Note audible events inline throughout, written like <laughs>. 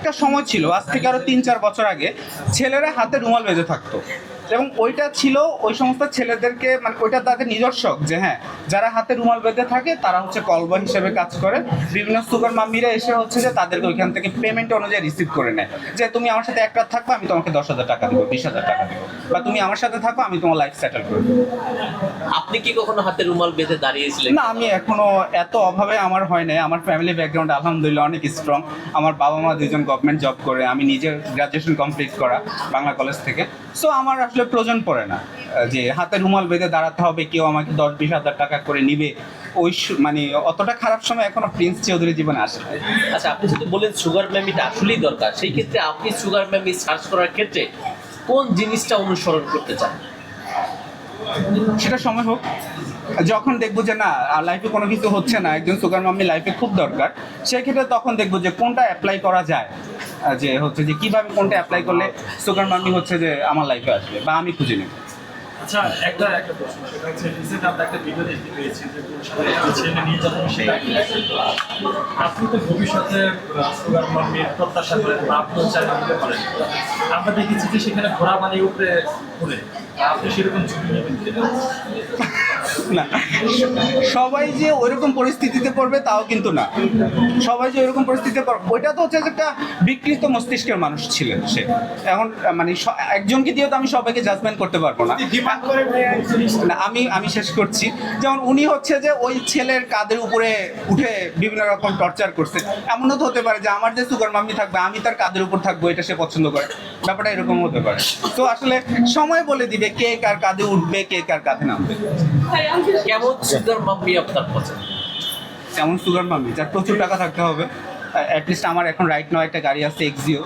একটা সময় ছিল, আজ থেকে আরও তিন চার বছর আগে, ছেলেরা হাতে রুমাল বেঁধে থাকতো। এবং ওইটা ছিল ওই সমস্ত ছেলেদেরকে মানে ওইটা তাদের নিজস্ব যে হ্যাঁ যারা হাতে রুমাল বেঁধে থাকে তারা হচ্ছে কলবা হিসেবে কাজ করে। বিভিন্ন সুগার মাম্মিরা এসে হচ্ছে যে তাদেরকে ওইখান থেকে পেমেন্ট অনুযায়ী রিসিভ করে নেয়। যে তুমি আমার সাথে এক রাত থাকবে আমি তোমাকে দশ হাজার টাকা দেবো বিশ হাজার টাকা দেবো। বা তুমি আমার সাথে থাকো আমি তোমার লাইফ সেটেল করে দেবো। আপনি কি কখনো হাতে রুমাল বেঁধে দাঁড়িয়েছিলেন? না আমি এখনও এত অভাবে আমার হয় নাই। আমার ফ্যামিলি ব্যাকগ্রাউন্ড আলহামদুলিল্লাহ অনেক স্ট্রং আমার বাবা মা দুজন গভর্নমেন্ট জব করে আমি নিজের গ্রাজুয়েশন কমপ্লিট করা বাংলা কলেজ থেকে। সো আমার আসলে প্রয়োজন পড়ে না যে হাতে রুমাল বেঁধে দাঁড়াতে হবে কেউ আমাকে দশ বিশ হাজার টাকা করে নিবে ওই মানে অতটা খারাপ সময় এখনও প্রিন্স চৌধুরী জীবনে আসে আচ্ছা আপনি যদি বলেন সুগার ম্যামিটা আসলেই দরকার সেই ক্ষেত্রে আপনি সুগার ম্যামি সার্চ করার ক্ষেত্রে কোন জিনিসটা অনুসরণ করতে চান? সেটা সময় হোক। যখন দেখব যে না লাইফে কোনো কিছু হচ্ছে না একজন সুগার মাম্মি লাইফে খুব দরকার সেক্ষেত্রে তখন দেখব যে কোনটা অ্যাপ্লাই করা যায়। যে হচ্ছে যে কীভাবে কোনটা অ্যাপ্লাই করলে সুগার মানি হচ্ছে যে আমার লাইফে আসবে বা আমি খুঁজে নেব। আচ্ছা একটা একটা প্রশ্ন সেটা হচ্ছে রিসেন্ট আমরা একটা ভিডিও দেখতে পেয়েছি যে একটা ছেলে নির্যাতন সেটা আপনি তো ভবিষ্যতে সুগার মাম্মির প্রত্যাশা করেন বা আপনিও চাইলে নিতে পারেন। আমরা দেখেছি যে সেখানে ঘোড়া বানিয়ে উপরে ঘুরে আপনি সেরকম ঝুঁকি নেবেন না সবাই যে ওইরকম পরিস্থিতিতে পড়বে তাও কিন্তু না। সবাই যে ওইরকম পরিস্থিতিতে পড়বে ওইটা তো হচ্ছে একটা বিকৃত মস্তিষ্কের মানুষ ছিলেন সে। এখন মানে একজনকে দিয়ে তো আমি সবাইকে জাজমেন্ট করতে পারব না। না আমি আমি শেষ করছি। যেমন উনি হচ্ছে যে ওই ছেলের কাদের উপরে উঠে বিভিন্ন রকম টর্চার করছে। এমনও তো হতে পারে যে আমার যে সুগার মাম্মি থাকবে আমি তার কাদের উপর থাকব এটা সে পছন্দ করে। ব্যাপারটা এরকম হতে পারে। তো আসলে সময় বলে দিবে কে কার কাঁধে উঠবে কে কার কাঁধে নামবে। কেমন সুগার মাম্মি আপনার পছন্দ? যেমন সুগার মাম্মি যার প্রচুর টাকা থাকতে হবে। অ্যাটলিস্ট আমার এখন রাইট নাও একটা গাড়ি আছে এক্সিও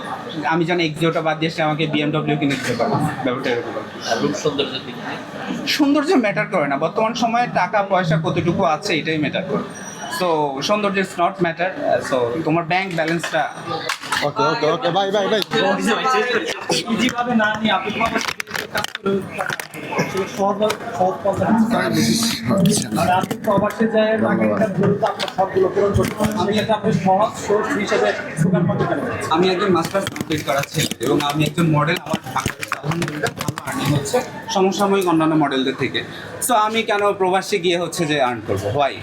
আমি যেন এক্সিওটা বাদ দিয়ে সে আমাকে বিএমডব্লিউ কিনে দিতে পারব। ব্যাপারটা এরকম সৌন্দর্য ম্যাটার করে না। বর্তমান সময়ে টাকা পয়সা কতটুকু আছে এটাই ম্যাটার করে। সো সৌন্দর্য ইজ নট ম্যাটার সো তোমার ব্যাংক ব্যালেন্সটা okay okay okay bye bye bye ইজিভাবে না নিয়ে আপনি আপনি প্রবাসে যায় নাগরিকরা সবগুলো পূরণ করতে পারেন সেক্ষেত্রে আপনি সহজ সোর্স হিসেবে সুগার মার্কেট আমি একজন মাস্টার্স কমপ্লিট করা ছেলে এবং আমি একজন মডেল আমার আলহামদুলিল্লাহ আর্নিং হচ্ছে সমসাময়িক অন্যান্য মডেলদের থেকে। সো আমি কেন প্রবাসে গিয়ে হচ্ছে যে আর্ন করব? হোয়াই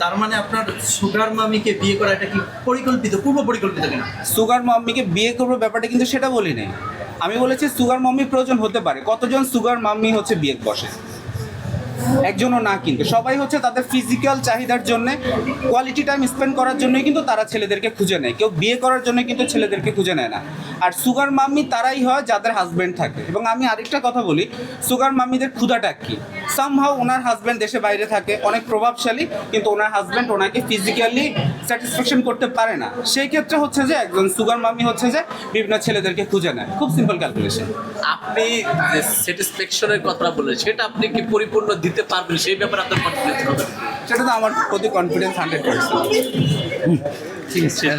তার মানে আপনার সুগার মামিকে বিয়ে করা এটা কি পরিকল্পিত পূর্ব পরিকল্পিত কিনা? সুগার মামিকে বিয়ে করব ব্যাপারটা কিন্তু সেটা বলি নাই আমি বলেছি সুগার মাম্মি প্রয়োজন হতে পারে। কতজন সুগার মাম্মি হচ্ছে বিয়ে বসে? একজনও না কিন্তু। সবাই হচ্ছে তাদের ফিজিক্যাল চাহিদার জন্য কোয়ালিটি টাইম স্পেন্ড করার জন্যই কিন্তু তারা ছেলেদেরকে খুঁজে নেয়। কেউ বিয়ে করার জন্য কিন্তু ছেলেদেরকে খুঁজে নেয় না। আর সুগার মাম্মি তারাই হয় যাদের হাজব্যান্ড থাকে। এবং আমি আরেকটা কথা বলি, সুগার মাম্মিদের ক্ষুধাটা কি? সামহাও ওনার হাজব্যান্ড দেশে বাইরে থাকে অনেক প্রভাবশালী কিন্তু ওনার হাজব্যান্ড ওনাকে ফিজিক্যালি স্যাটিসফ্যাকশন করতে পারে না। সেই ক্ষেত্রে হচ্ছে যে একজন সুগার মামি হচ্ছে যে বিভিন্ন ছেলেদেরকে খুঁজে নেয়। খুব সিম্পল ক্যালকুলেশন আপনি যে স্যাটিসফ্যাকশনের কথা বলেন সেটা আপনি কি পরিপূর্ণ দিতে পারবেন? সেই ব্যাপারে আপনার কনফিডেন্স হবে। সেটা তো আমার প্রতি কনফিডেন্স হান্ড্রেড পার্সেন্ট ঠিক আছে <laughs>